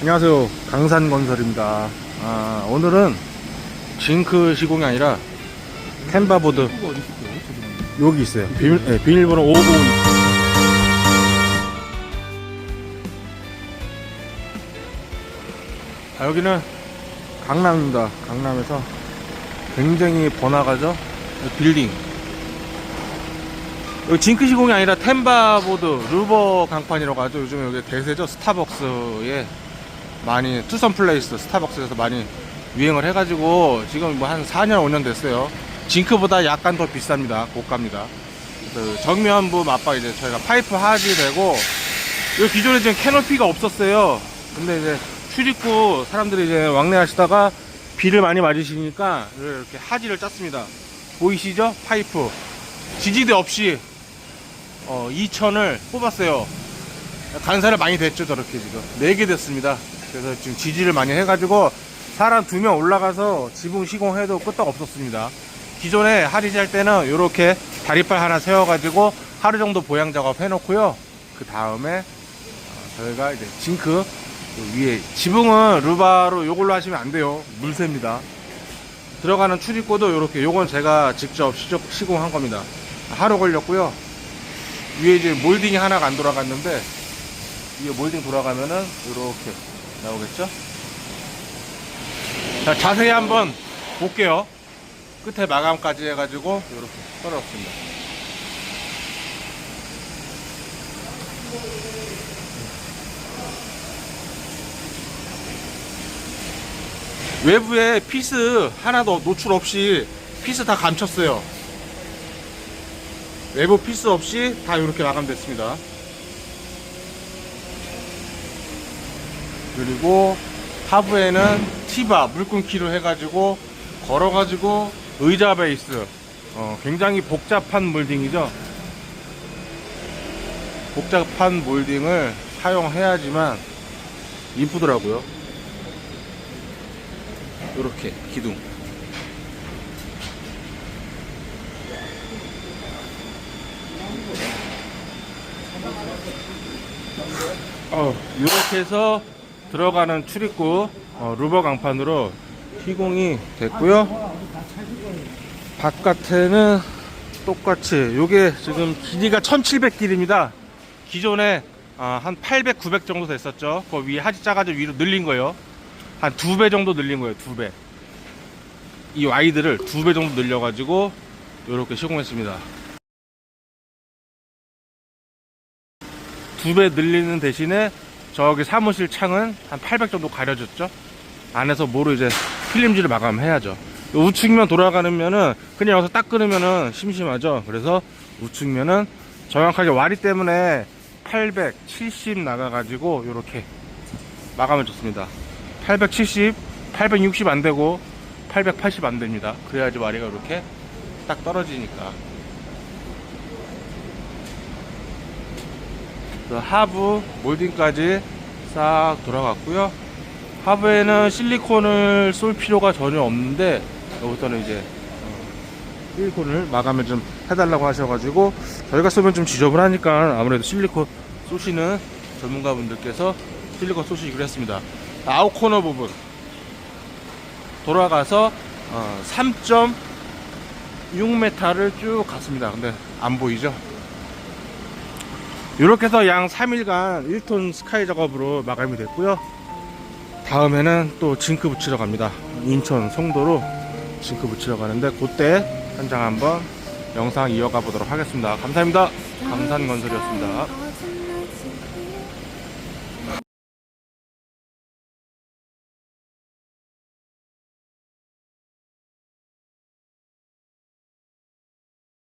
안녕하세요. 강산건설입니다. 아, 오늘은 징크 시공이 아니라 캔바보드. 여기 있어요. 비밀, 네, 비밀번호 5 5 아, 여기는 강남입니다. 강남에서 굉장히 번화가죠. 빌딩. 여기 징크 시공이 아니라 템바보드 루버 강판이라고 하죠. 요즘 여기 대세죠. 스타벅스에 많이 투선 플레이스 스타벅스에서 많이 유행을 해가지고 지금 뭐 한 4년 5년 됐어요. 징크보다 약간 더 비쌉니다. 고가입니다. 그 정면부 맞바 이제 저희가 파이프 하지 되고 여기 기존에 지금 캐노피가 없었어요. 근데 이제 출입구 사람들이 이제 왕래하시다가 비를 많이 맞으시니까 이렇게 하지를 짰습니다. 보이시죠? 파이프 지지대 없이 어, 2천을 뽑았어요. 간사를 많이 됐죠, 저렇게 지금. 4개 됐습니다. 그래서 지금 지지를 많이 해가지고 사람 두 명 올라가서 지붕 시공해도 끄떡 없었습니다. 기존에 하리지 할 때는 이렇게 다리빨 하나 세워가지고 하루 정도 보양 작업 해놓고요. 그 다음에 어, 저희가 이제 징크 그 위에 지붕은 루바로 요걸로 하시면 안 돼요. 물새입니다. 들어가는 출입구도 이렇게 요건 제가 직접 시공한 겁니다. 하루 걸렸고요. 위에 이제 몰딩이 하나가 안 돌아갔는데 위에 몰딩 돌아가면은 이렇게 나오겠죠? 자, 자세히 한번 볼게요. 끝에 마감까지 해가지고 이렇게 떨어졌습니다. 외부에 피스 하나도 노출 없이 피스 다 감췄어요. 외부 피스 없이 다 이렇게 마감됐습니다. 그리고 하부에는 티바 물끈키로 해가지고 걸어가지고 의자 베이스 어, 굉장히 복잡한 몰딩이죠. 복잡한 몰딩을 사용해야지만 이쁘더라고요. 이렇게 기둥. 어, 이렇게 해서 들어가는 출입구 어, 루버 강판으로 시공이 됐고요. 바깥에는 똑같이 요게 지금 길이가 1700길입니다. 기존에 아, 한 800, 900 정도 됐었죠. 그 위에 하지 짜가지고 위로 늘린 거예요. 한 두 배 정도 늘린 거예요. 두 배. 이 와이드를 두 배 정도 늘려가지고 이렇게 시공했습니다. 두 배 늘리는 대신에 저기 사무실 창은 한 800 정도 가려졌죠. 안에서 뭐로 이제 필름지를 마감해야죠. 우측면 돌아가면은 그냥 여기서 딱 끊으면은 심심하죠. 그래서 우측면은 정확하게 와리 때문에 870 나가가지고 이렇게 마감을 줬습니다. 870, 860 안 되고 880 안 됩니다. 그래야지 와리가 이렇게 딱 떨어지니까. 하부 몰딩까지 싹 돌아갔고요. 하부에는 실리콘을 쏠 필요가 전혀 없는데 여기서는 이제 어, 실리콘을 마감을 좀 해달라고 하셔가지고 저희가 쓰면 좀 지저분하니까 아무래도 실리콘 쏘시는 전문가분들께서 실리콘 쏘시기로 했습니다. 아웃 코너 부분 돌아가서 어, 3.6m를 쭉 갔습니다. 근데 안 보이죠? 이렇게 해서 양 3일간 1톤 스카이 작업으로 마감이 됐고요. 다음에는 또 징크 붙이러 갑니다. 인천 송도로 징크 붙이러 가는데 그때 현장 한번 영상 이어가 보도록 하겠습니다. 감사합니다. 강산건설이었습니다.